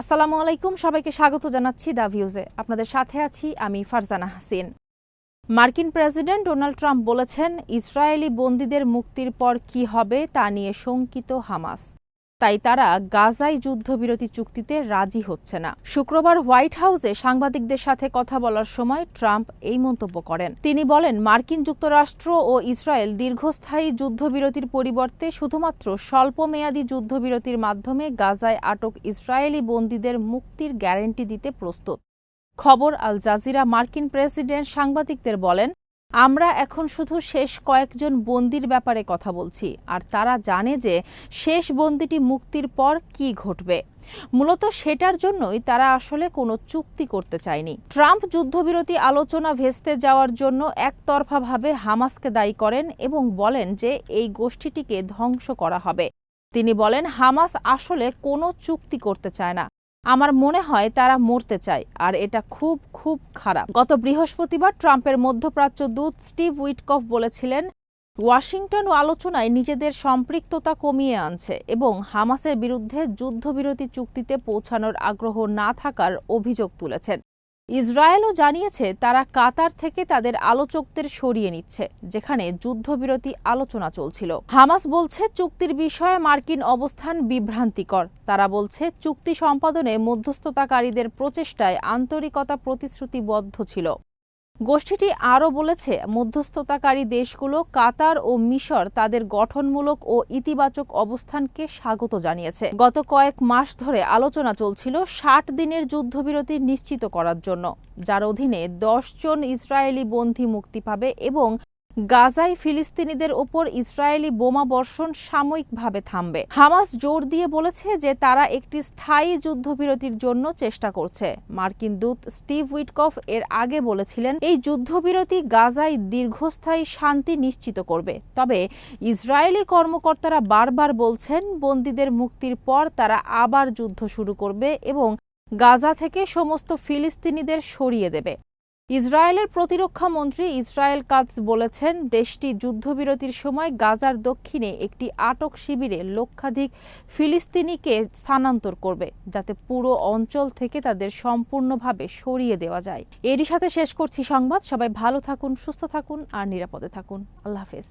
আসসালামু আলাইকুম, সবাইকে স্বাগত জানাচ্ছি দ্য ভিউজে। আপনাদের সাথে আছি আমি ফারজানা হাসিন। মার্কিন প্রেসিডেন্ট ডোনাল্ড ট্রাম্প বলেছেন, ইসরায়েলি বন্দীদের মুক্তির পর কি হবে তা নিয়ে শঙ্কিত হামাস। তাই তারা গাজায় যুদ্ধবিরতি চুক্তিতে রাজি হচ্ছে না। শুক্রবার হোয়াইট হাউসে সাংবাদিকদের সাথে কথা বলার সময় ট্রাম্প এই মন্তব্য করেন। তিনি বলেন, মার্কিন যুক্তরাষ্ট্র ও ইসরায়েল দীর্ঘস্থায়ী যুদ্ধবিরতির পরিবর্তে শুধুমাত্র স্বল্পমেয়াদী যুদ্ধবিরতির মাধ্যমে গাজায় আটক ইসরায়েলি বন্দীদের মুক্তির গ্যারান্টি দিতে প্রস্তুত। খবর আল জাজিরা মার্কিন প্রেসিডেন্ট সাংবাদিকদের বলেন আমরা এখন শুধু শেষ কয়েকজন বন্দির ব্যাপারে কথা বলছি, আর তারা জানে যে শেষ বন্দিটি মুক্তির পর কি ঘটবে। মূলত সেটার জন্যই তারা আসলে কোনো চুক্তি করতে চায়নি। ট্রাম্প যুদ্ধবিরতি আলোচনা ভেস্তে যাওয়ার জন্য একতরফাভাবে হামাসকে দায়ী করেন এবং বলেন যে এই গোষ্ঠীটিকে ধ্বংস করা হবে। তিনি বলেন, হামাস আসলে কোনো চুক্তি করতে চায় না। আমার মনে হয় তারা মরতে চায়, আর এটা খুব খুব খারাপ। গত বৃহস্পতিবার ট্রাম্পের মধ্যপ্রাচ্য দূত স্টিভ উইটকফ বলেছিলেন, ওয়াশিংটন আলোচনায় নিজেদের সম্পৃক্ততা কমিয়ে আনছে এবং হামাসের বিরুদ্ধে যুদ্ধবিরতি চুক্তিতে পৌঁছানোর আগ্রহ না থাকার অভিযোগ তুলেছেন। ইসরায়েলও জানিয়েছে তারা কাতার থেকে তাদের আলোচকদের সরিয়ে নিচ্ছে, যেখানে যুদ্ধবিরতি আলোচনা চলছিল। হামাস বলছে চুক্তির বিষয়ে মার্কিন অবস্থান বিভ্রান্তিকর। তারা বলছে চুক্তি সম্পাদনে মধ্যস্থতাকারীদের প্রচেষ্টায় আন্তরিকতা প্রতিশ্রুতিবদ্ধ ছিল। গোষ্ঠীটি আরও বলেছে, মধ্যস্থতাকারী দেশগুলো কাতার ও মিশর তাদের গঠনমূলক ও ইতিবাচক অবস্থানকে স্বাগত জানিয়েছে। গত কয়েক মাস ধরে আলোচনা চলছিল ষাট দিনের যুদ্ধবিরতি নিশ্চিত করার জন্য, যার অধীনে দশ জন ইসরায়েলি বন্দী মুক্তি পাবে এবং গাজায় ফিলিস্তিনিদের ওপর ইসরায়েলি বোমা বর্ষণ সাময়িকভাবে থামবে। হামাস জোর দিয়ে বলেছে যে তারা একটি স্থায়ী যুদ্ধবিরতির জন্য চেষ্টা করছে। মার্কিন দূত স্টিভ উইটকফ এর আগে বলেছিলেন, এই যুদ্ধবিরতি গাজায় দীর্ঘস্থায়ী শান্তি নিশ্চিত করবে। তবে ইসরায়েলি কর্মকর্তারা বারবার বলছেন, বন্দীদের মুক্তির পর তারা আবার যুদ্ধ শুরু করবে এবং গাজা থেকে সমস্ত ফিলিস্তিনিদের সরিয়ে দেবে। ইসরায়েলের প্রতিরক্ষা মন্ত্রী ইসরায়েল কাজ বলেছেন, দেশটি যুদ্ধবিরতির সময় গাজার দক্ষিণে একটি আটক শিবিরে লক্ষাধিক ফিলিস্তিনিকে স্থানান্তর করবে, যাতে পুরো অঞ্চল থেকে তাদের সম্পূর্ণভাবে সরিয়ে দেওয়া যায়। এরই সাথে শেষ করছি সংবাদ। সবাই ভালো থাকুন, সুস্থ থাকুন আর নিরাপদে থাকুন। আল্লাহ হাফেজ।